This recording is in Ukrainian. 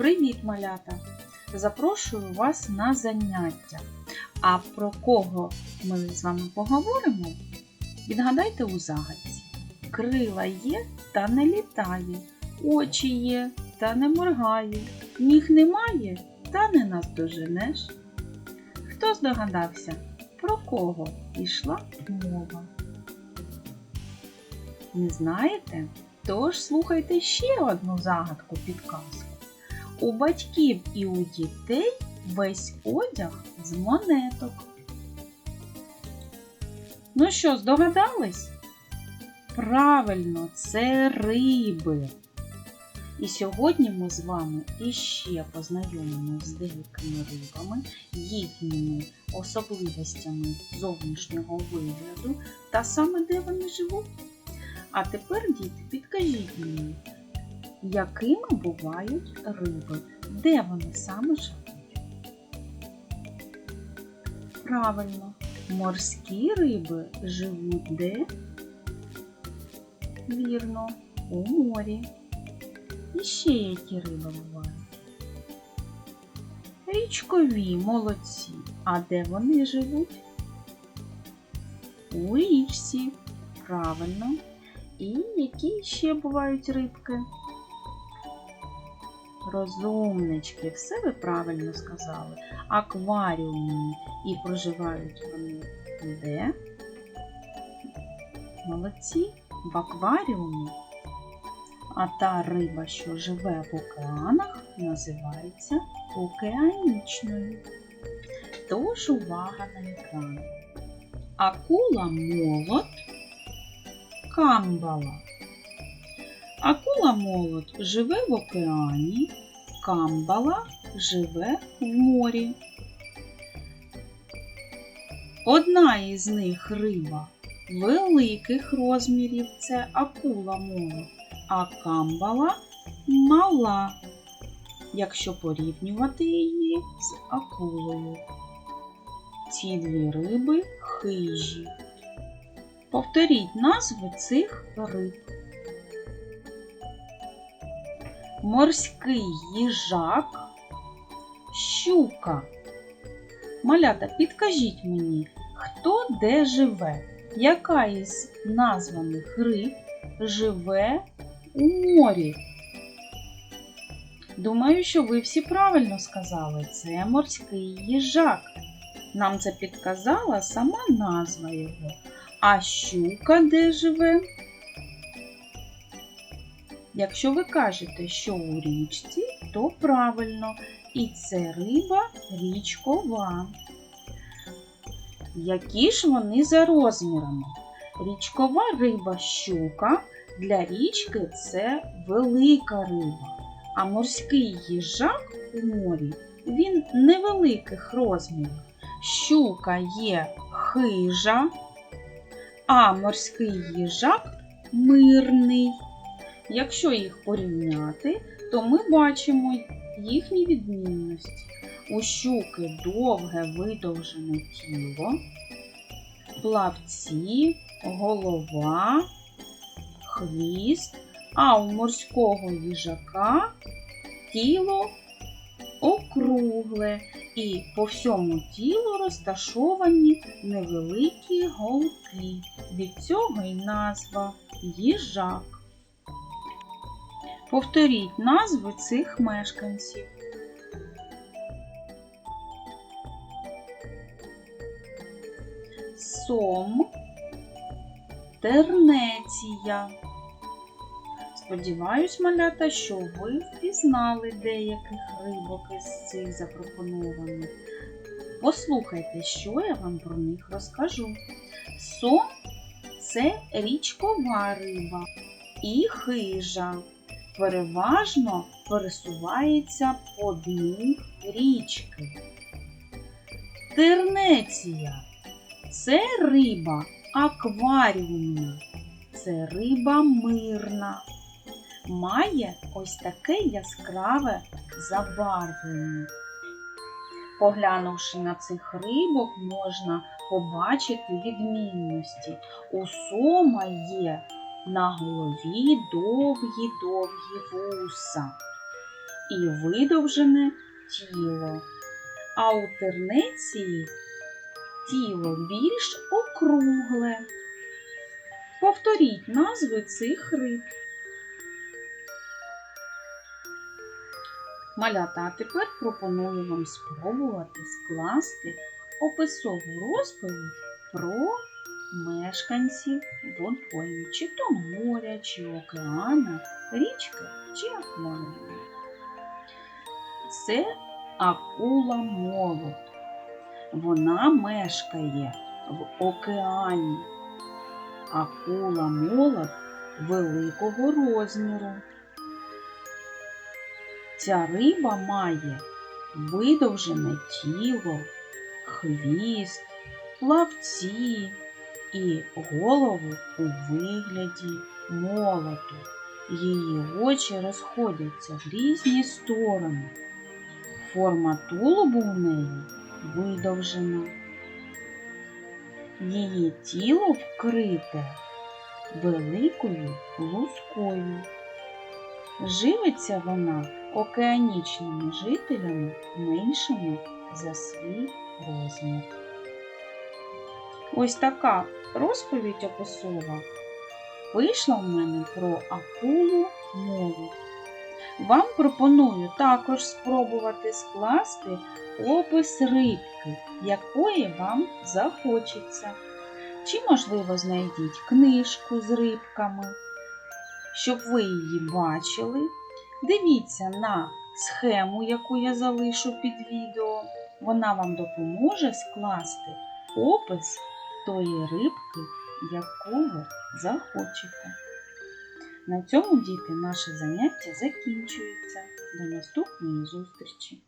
Привіт, малята! Запрошую вас на заняття. А про кого ми з вами поговоримо? Відгадайте у загадці. Крила є та не літає, очі є та не моргає, ніг немає та не наздоженеш. Хто здогадався, про кого йшла мова? Не знаєте? Тож слухайте ще одну загадку підказку. У батьків і у дітей весь одяг з монеток. Ну що, здогадались? Правильно, це риби. І сьогодні ми з вами іще познайомимося з деякими рибами, їхніми особливостями зовнішнього вигляду та саме де вони живуть. А тепер, діти, підкажіть мені, якими бувають риби? Де вони саме живуть? Правильно, морські риби живуть де? Вірно, у морі. І ще які риби бувають? Річкові молодці. А де вони живуть? У річці. Правильно. І які ще бувають рибки? Розумнички, все ви правильно сказали. Акваріумні і проживають вони де? Молодці, в акваріумі. А та риба, що живе в океанах, називається океанічною. Тож увага на екран. Акула молот камбала. Акула молот живе в океані, камбала живе в морі. Одна із них риба великих розмірів це акула молот, а камбала мала, якщо порівнювати її з акулою. Ці дві риби хижі. Повторіть назви цих риб. Морський їжак, щука. Малята, підкажіть мені, хто де живе? Яка із названих риб живе у морі? Думаю, що ви всі правильно сказали. Це морський їжак. Нам це підказала сама назва його. А щука де живе? Якщо ви кажете, що у річці, то правильно. І це риба річкова. Які ж вони за розмірами? Річкова риба щука для річки це велика риба. А морський їжак у морі він невеликих розмірів. Щука є хижа а морський їжак мирний. Якщо їх порівняти, то ми бачимо їхні відмінності. У щуки довге видовжене тіло, плавці, голова, хвіст, а у морського їжака тіло округле і по всьому тілу розташовані невеликі голки. Від цього й назва їжак. Повторіть назви цих мешканців. Сом, тернеція. Сподіваюсь, малята, що ви впізнали деяких рибок із цих запропонованих. Послухайте, що я вам про них розкажу. Сом це річкова риба і хижа. Переважно пересувається по дну річки. Тернеція це риба акваріумна, це риба мирна має ось таке яскраве забарвлення. Поглянувши на цих рибок, можна побачити відмінності. У сома є на голові довгі-довгі вуса. і видовжене тіло. А у тернеції тіло більш округле. Повторіть назви цих риб. Малята, тепер пропоную вам спробувати скласти описову розповідь про мешканців водойми, чи то моря, чи океана, річки чи акваріуму. Це акула молот. Вона мешкає в океані. Акула молот великого розміру. Ця риба має видовжене тіло, хвіст, плавці і голову у вигляді молоту. Її очі розходяться в різні сторони. Форма тулубу у неї видовжена. Її тіло вкрите великою лускою. Живиться вона океанічними жителями меншими за свій розмір. Ось така розповідь описова вийшла в мене про акулу мову. Вам пропоную також спробувати скласти опис рибки, якої вам захочеться. Чи, можливо, знайдіть книжку з рибками, щоб ви її бачили. Дивіться на схему, яку я залишу під відео. Вона вам допоможе скласти опис тої рибки, ви захочете. На цьому, діти, наше заняття закінчується. До наступної зустрічі!